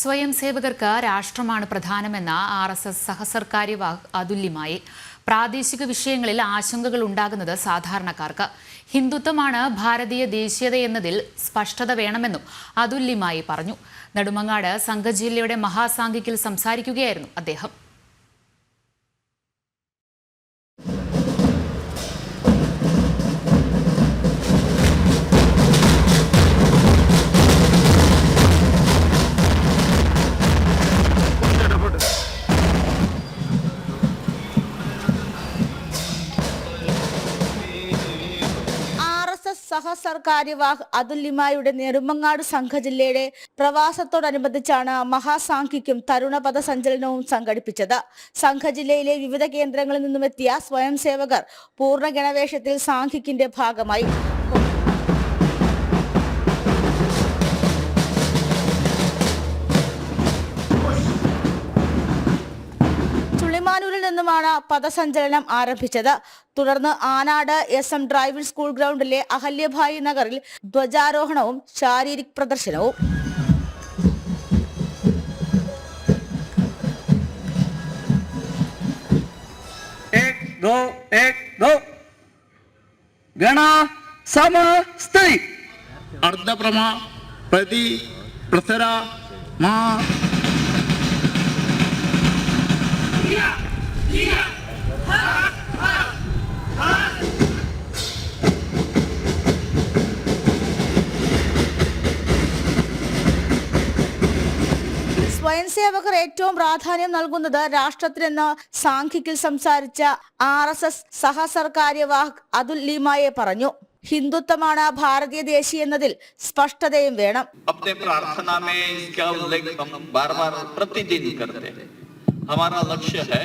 സ്വയം സേവകർക്ക് രാഷ്ട്രമാണ് പ്രധാനമെന്ന ആർ എസ് എസ് സഹസർക്കാരി അതുല്യമായി. പ്രാദേശിക വിഷയങ്ങളിൽ ആശങ്കകൾ ഉണ്ടാകുന്നത് സാധാരണക്കാർക്ക്. ഹിന്ദുത്വമാണ് ഭാരതീയ ദേശീയത എന്നതിൽ സ്പഷ്ടത വേണമെന്നും അതുല്യമായി പറഞ്ഞു. നെടുമങ്ങാട് സംഘജില്ലയുടെ മഹാസാംഘിക്കിൽ സംസാരിക്കുകയായിരുന്നു അദ്ദേഹം. ആർ എസ് എസ് സഹസർക്കാര്യവാഹ് അതുല്യമായുടെ നെടുമങ്ങാട് സംഘജില്ലയുടെ പ്രവാസത്തോടനുബന്ധിച്ചാണ് മഹാസാഖ്യയ്ക്കും തരുണപഥ സഞ്ചലനവും സംഘടിപ്പിച്ചത്. സംഘജില്ലയിലെ വിവിധ കേന്ദ്രങ്ങളിൽ നിന്നുമെത്തിയ സ്വയം സേവകർ പൂർണ ഗണവേഷത്തിൽ സാഖ്യക്കിന്റെ ഭാഗമായി. ഏറ്റുമാനൂരിൽ നിന്നുമാണ് പദസഞ്ചലനം ആരംഭിച്ചത്. തുടർന്ന് Anad S M driving school ഗ്രൗണ്ടിലെ Ahalyabai നഗറിൽ ധ്വജാരോഹണവും ശാരീരിക് പ്രദർശനവും. ഗണ അർദ്ധപ്രമ പ്രതി പ്രസര മാ प्रति प्रसरा मा സ്വയം സേവകർ ഏറ്റവും പ്രാധാന്യം നൽകുന്നത് രാഷ്ട്രത്തിനെന്ന് സാംഖിക്കിൽ സംസാരിച്ച R S S സഹസർക്കാര്യവാഹ് Atul Limaye പറഞ്ഞു ഹിന്ദുത്വമാണ് ഭാരതീയ ദേശീയ എന്നതിൽ സ്പഷ്ടതയും വേണം अपने प्रार्थना में इसका उल्लेख हम बार बार प्रतिदिन करते हैं हमारा लक्ष्य है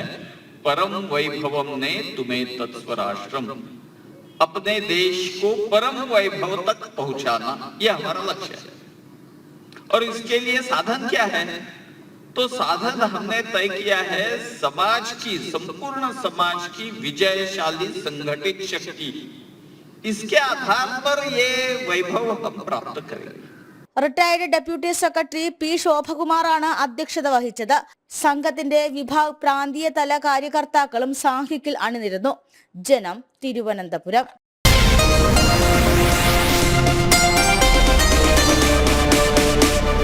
परम वैभवम ने तुम्हें तत्स्वराश्रम अपने देश को परम वैभव तक पहुंचाना यह हमारा लक्ष्य है और इसके लिए साधन क्या है तो साधन हमने तय किया है समाज की संपूर्ण समाज की विजयशाली संगठित शक्ति इसके आधार पर ये वैभव हम प्राप्त करेंगे റിട്ടയർഡ് ഡെപ്യൂട്ടി സെക്രട്ടറി പി ശോഭകുമാറാണ് അധ്യക്ഷത വഹിച്ചത് സംഘത്തിന്റെ വിഭാഗ് പ്രാന്തീയ തല കാര്യകർത്താക്കളും സാംഖിക്കിൽ അണിനിരുന്നു ജനം തിരുവനന്തപുരം